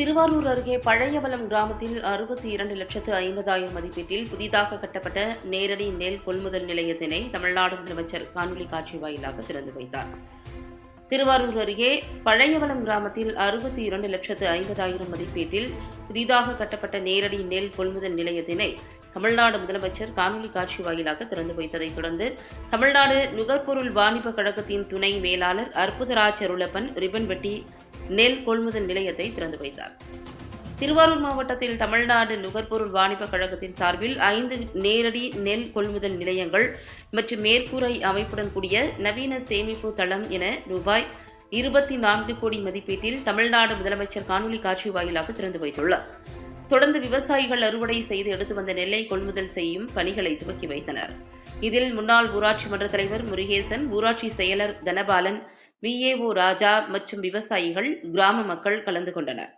திருவாரூர் அருகே பழையவலம் கிராமத்தில் அறுபத்தி இரண்டு லட்சத்து ஐம்பதாயிரம் மதிப்பீட்டில் புதிதாக கட்டப்பட்ட நேரடி நெல் கொள்முதல் நிலையத்தினை தமிழ்நாடு முதலமைச்சர் காணொலி காட்சி வாயிலாக திறந்து வைத்தார். திருவாரூர் அருகே பழையவலம் கிராமத்தில் அறுபத்தி இரண்டு லட்சத்து ஐம்பதாயிரம் மதிப்பீட்டில் புதிதாக கட்டப்பட்ட நேரடி நெல் கொள்முதல் நிலையத்தினை தமிழ்நாடு முதலமைச்சர் காணொலி காட்சி வாயிலாக திறந்து வைத்ததைத் தொடர்ந்து தமிழ்நாடு நுகர்பொருள் வாணிப கழகத்தின் துணை மேலாளர் அற்புதராஜ் அருளப்பன் ரிப்பன் வெட்டி நெல் கொள்முதல் நிலையத்தை திறந்து வைத்தார். திருவாரூர் மாவட்டத்தில் தமிழ்நாடு நுகர்பொருள் வாணிப கழகத்தின் சார்பில் ஐந்து நேரடி நெல் கொள்முதல் நிலையங்கள் மற்றும் மேற்கூரை அமைப்புடன் கூடிய நவீன சேமிப்பு தளம் என ரூபாய் இருபத்தி நான்கு கோடி மதிப்பீட்டில் தமிழ்நாடு முதலமைச்சர் காணொலி காட்சி வாயிலாக திறந்து வைத்துள்ளார். தொடர்ந்து விவசாயிகள் அறுவடை செய்து எடுத்து வந்த நெல்லை கொள்முதல் செய்யும் பணிகளை துவக்கி வைத்தனர். இதில் முன்னாள் ஊராட்சி மன்ற தலைவர் முருகேசன் ஊராட்சி செயலர் தனபாலன் விஏஓ ராஜா மற்றும் விவசாயிகள் கிராம மக்கள் கலந்து கொண்டனர்.